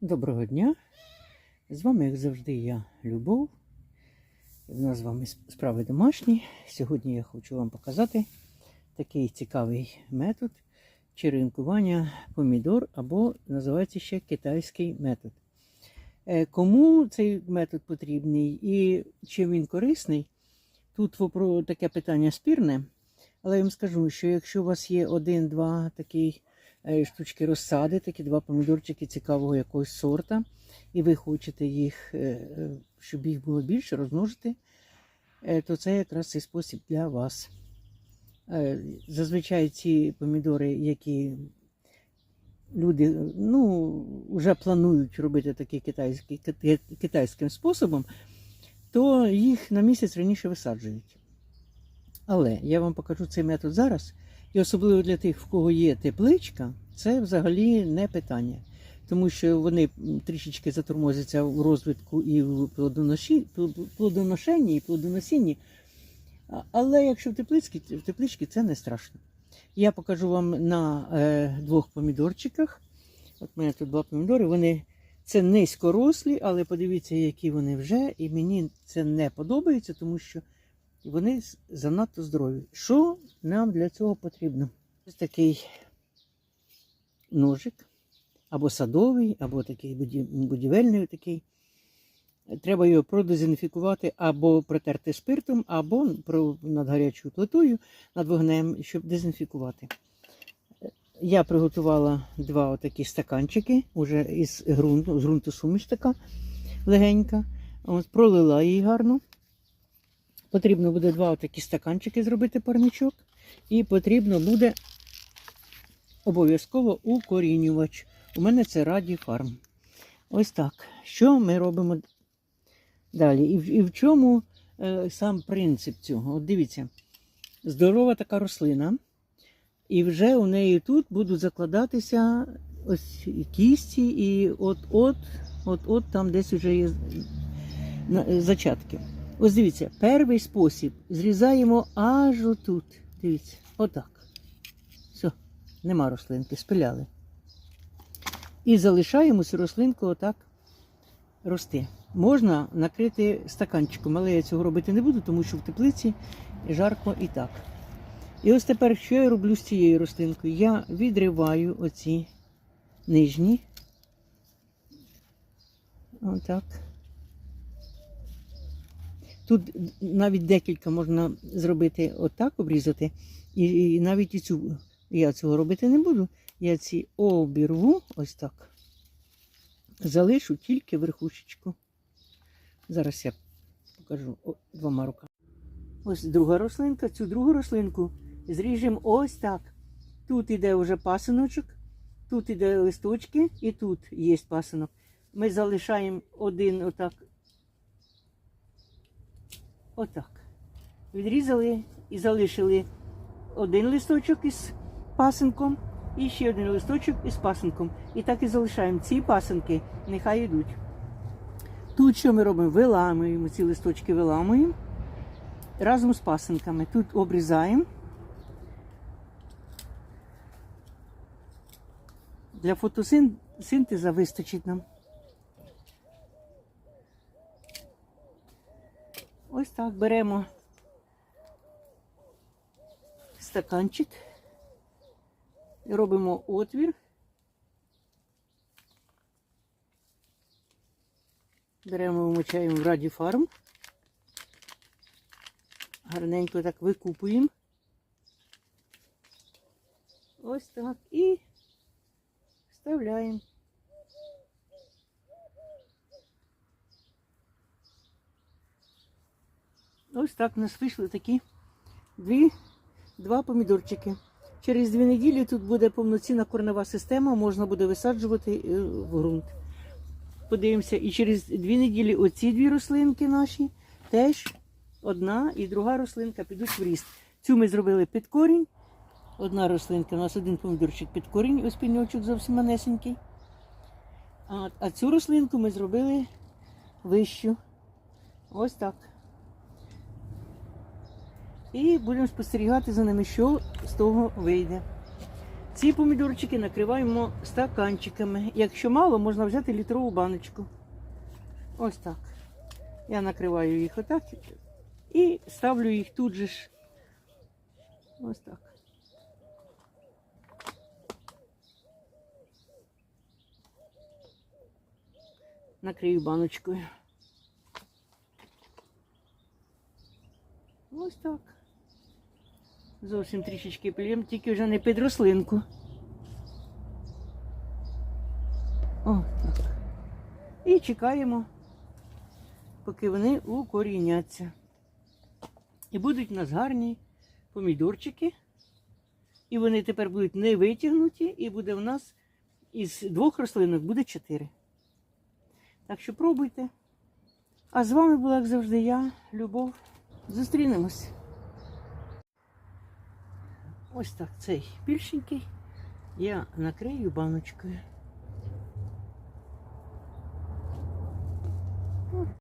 Доброго дня! З вами, як завжди, я Любов. У нас з вами справи домашні. Сьогодні я хочу вам показати такий цікавий метод черенкування помідор або називається ще китайський метод. Е, Кому цей метод потрібний і чим він корисний? Тут таке питання спірне, але я вам скажу, що якщо у вас є один-два такий штучки розсади, такі два помідорчики цікавого якогось сорта, і ви хочете їх, е, е, щоб їх було більше, розмножити, е, то це якраз цей спосіб для вас. Е, Зазвичай ці помідори, які люди ну, вже планують робити такий китайський, китайським способом, то їх на місяць раніше висаджують. Але я вам покажу цей метод зараз. І особливо для тих, в кого є тепличка, це взагалі не питання. Тому що вони трішечки затормозяться в розвитку і в плодоношенні, і плодоносінні. Але якщо в тепличці, в тепличці це не страшно. Я покажу вам на е, двох помідорчиках. От у мене тут два помідори. Вони це низькорослі, але подивіться, які вони вже. І мені це не подобається, тому що вони занадто здорові. Що нам для цього потрібно? Ось такий ножик, або садовий, або такий будівельний такий. Треба його продезінфікувати або протерти спиртом, або над гарячою плитою, над вогнем, щоб дезінфікувати. Я приготувала два отакі стаканчики, уже із ґрунту, з ґрунту суміш така легенька. От, пролила її гарно. Потрібно буде два такі стаканчики зробити парничок. І потрібно буде обов'язково укорінювач. У мене це Раді Фарм. Ось так. Що ми робимо далі? І в, і в чому е, сам принцип цього? От дивіться, здорова така рослина, і вже у неї тут будуть закладатися ось кісті, і от-от, от-от там десь вже є зачатки. Ось дивіться, перший спосіб зрізаємо аж отут. Дивіться, отак. Все, нема рослинки, спиляли. І залишаємо цю рослинку отак рости. Можна накрити стаканчиком, але я цього робити не буду, тому що в теплиці жарко і так. І ось тепер, що я роблю з цією рослинкою? Я відриваю оці нижні. Отак. Тут навіть декілька можна зробити отак, обрізати. І, і навіть і цю я цього робити не буду. Я ці обірву ось так. Залишу тільки верхушечку. Зараз я покажу о, двома руками. Ось друга рослинка. Цю другу рослинку зріжемо ось так. Тут іде вже пасиночок, тут іде листочки, і тут є пасинок. Ми залишаємо один отак Отак. Відрізали і залишили один листочок із пасинком і ще один листочок із пасинком. І так і залишаємо ці пасинки, нехай йдуть. Тут що ми робимо? Виламуємо ці листочки, виламуємо разом з пасинками. Тут обрізаємо. Для фотосинтеза вистачить нам. Ось так беремо стаканчик, робимо отвір. Беремо, вмочаємо в раді фарм. Гарненько так викупуємо. Ось так і вставляємо. Ось так у нас вийшли такі дві, два помідорчики. Через дві неділі тут буде повноцінна корнева система, можна буде висаджувати е, в ґрунт. Подивимося, і через дві неділі оці дві рослинки наші теж одна і друга рослинка підуть в ріст. Цю ми зробили під корінь. Одна рослинка, у нас один помідорчик під корінь, ось пеньочок зовсім манесенький. А, а цю рослинку ми зробили вищу. Ось так. І будемо спостерігати за ними, що з того вийде. Ці помідорчики накриваємо стаканчиками. Якщо мало, можна взяти літрову баночку. Ось так. Я накриваю їх отак і ставлю їх тут же ж. Ось так. Накрию баночкою. Ось так. Зовсім трішечки плюємо, тільки вже не під рослинку. О, так. І чекаємо, поки вони укоріняться. І будуть у нас гарні помідорчики. І вони тепер будуть не витягнуті, і буде в нас із двох рослинок буде чотири. Так що пробуйте. А з вами була, як завжди, я, Любов. Зустрінемось. Ось так цей більшенький я накрию баночкою.